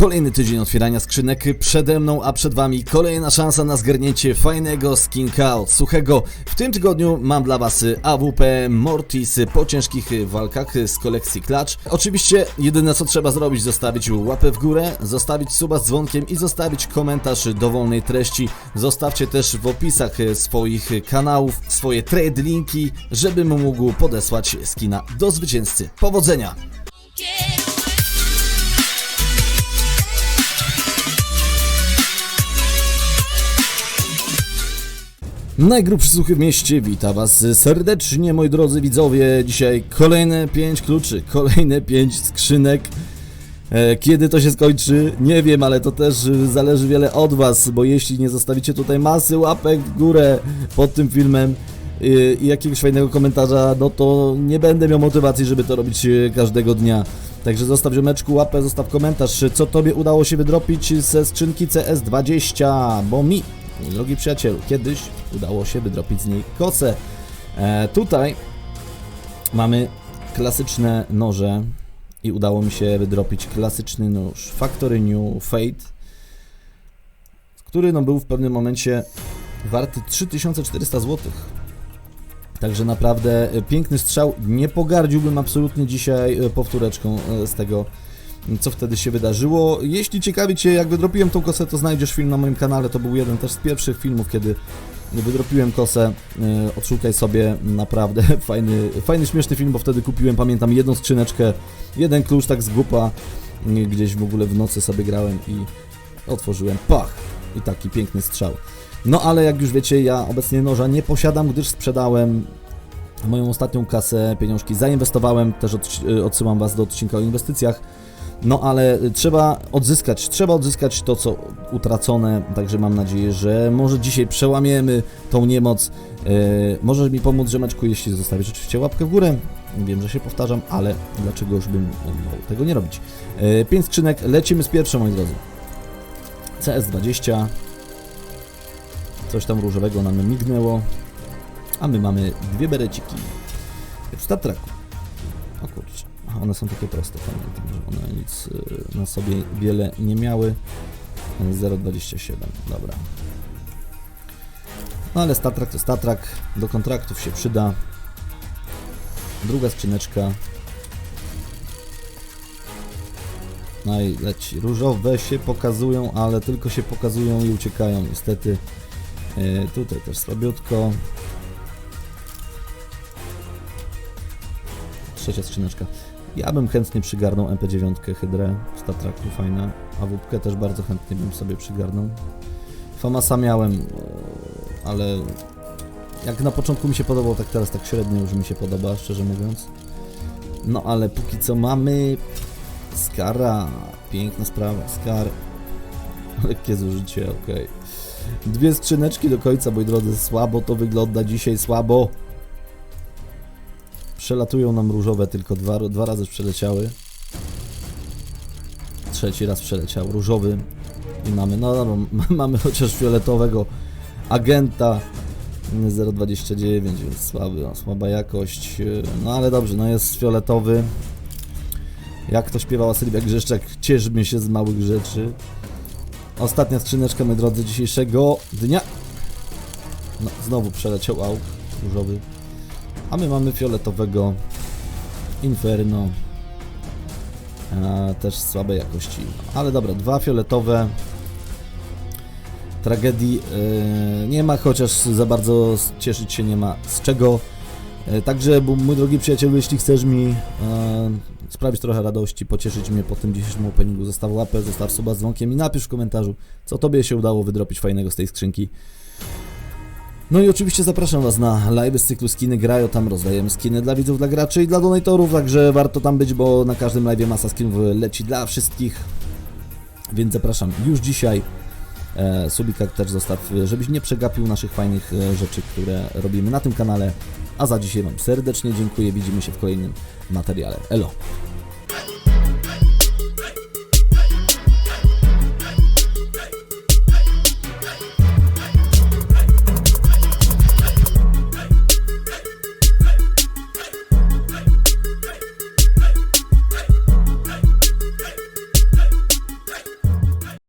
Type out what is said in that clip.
Kolejny tydzień otwierania skrzynek przede mną, a przed wami kolejna szansa na zgarnięcie fajnego skinka od suchego. W tym tygodniu mam dla was AWP Mortis po ciężkich walkach z kolekcji Clutch. Oczywiście jedyne co trzeba zrobić zostawić łapę w górę, zostawić suba z dzwonkiem i zostawić komentarz dowolnej treści. Zostawcie też w opisach swoich kanałów swoje trade linki, żebym mógł podesłać skina do zwycięzcy. Powodzenia! Najgrubszy suchy w mieście, wita was serdecznie moi drodzy widzowie. Dzisiaj kolejne 5 kluczy, kolejne 5 skrzynek. E, Kiedy to się skończy? Nie wiem, ale to też y, zależy wiele od was, bo jeśli nie zostawicie tutaj masy łapek w górę pod tym filmem y, i jakiegoś fajnego komentarza, no to nie będę miał motywacji, żeby to robić każdego dnia. Także zostaw ziomeczku łapę, zostaw komentarz, co tobie udało się wydropić ze skrzynki CS20, bo mi, mój drogi przyjacielu, kiedyś udało się wydropić z niej kosę. E, tutaj mamy klasyczne noże i udało mi się wydropić klasyczny nóż Factory New Fate, który no, był w pewnym momencie warty 3400 zł. Także naprawdę e, piękny strzał. Nie pogardziłbym absolutnie dzisiaj e, powtóreczką e, z tego, co wtedy się wydarzyło. Jeśli ciekawi Cię, jak wydropiłem tą kosę, to znajdziesz film na moim kanale. To był jeden też z pierwszych filmów, kiedy wydropiłem kosę. E, Odszukaj sobie naprawdę fajny, fajny, śmieszny film, bo wtedy kupiłem, pamiętam, jedną skrzyneczkę, jeden klucz tak z gupa. e, Gdzieś w ogóle w nocy sobie grałem i otworzyłem, pach! I taki piękny strzał. No ale jak już wiecie, ja obecnie noża nie posiadam, gdyż sprzedałem moją ostatnią kasę, pieniążki zainwestowałem, też od, odsyłam Was do odcinka o inwestycjach. No ale trzeba odzyskać, trzeba odzyskać to, co utracone, także mam nadzieję, że może dzisiaj przełamiemy tą niemoc. Yy, możesz mi pomóc, Rzemeczku, jeśli zostawisz oczywiście łapkę w górę. Wiem, że się powtarzam, ale dlaczego już bym miał tego nie robić? Yy, pięć skrzynek, lecimy z pierwszą, moi drodzy. CS20. Coś tam różowego nam mignęło. A my mamy dwie bereciki. W Star Treku. O kurczę. One są takie proste, pamiętam, że one nic y, na sobie wiele nie miały. 0,27, dobra. No ale Star Trek to Star Trek, do kontraktów się przyda. Druga skrzyneczka. No i leci. Różowe się pokazują, ale tylko się pokazują i uciekają niestety. E, tutaj też słabiutko. Trzecia skrzyneczka. Ja bym chętnie przygarnął MP9 Hydrę z Tatraku, fajna. A wódkę też bardzo chętnie bym sobie przygarnął. Famasa miałem, e, ale jak na początku mi się podobał, tak teraz tak średnio już mi się podoba, szczerze mówiąc. No ale póki co mamy Skara. Piękna sprawa, Skar. Lekkie zużycie, okej. Dwie skrzyneczki do końca, moi drodzy, słabo to wygląda dzisiaj, słabo. Przelatują nam różowe, tylko dwa, dwa razy przeleciały. Trzeci raz przeleciał różowy. I mamy, no dobra, mamy chociaż fioletowego agenta 0,29, więc słaby, no, słaba jakość. No ale dobrze, no jest fioletowy. Jak to śpiewała Sylwia Grzeszczak, cieszmy się z małych rzeczy. Ostatnia skrzyneczka, moi drodzy, dzisiejszego dnia. No, znowu przeleciał auk różowy. A my mamy fioletowego Inferno. A, też słabej jakości. Ale dobra, dwa fioletowe. Tragedii e, nie ma, chociaż za bardzo cieszyć się nie ma z czego. E, Także, bo mój drogi przyjacielu, jeśli chcesz mi e, sprawić trochę radości, pocieszyć mnie po tym dzisiejszym openingu, zostaw łapę, zostaw suba z dzwonkiem i napisz w komentarzu, co Tobie się udało wydropić fajnego z tej skrzynki. No i oczywiście zapraszam Was na live z cyklu Skiny Grają, tam rozdajemy skiny dla widzów, dla graczy i dla donatorów, także warto tam być, bo na każdym live masa skinów leci dla wszystkich. Więc zapraszam już dzisiaj. E, subika też zostaw, żebyś nie przegapił naszych fajnych e, rzeczy, które robimy na tym kanale. A za dzisiaj Wam serdecznie dziękuję, widzimy się w kolejnym materiale. Elo!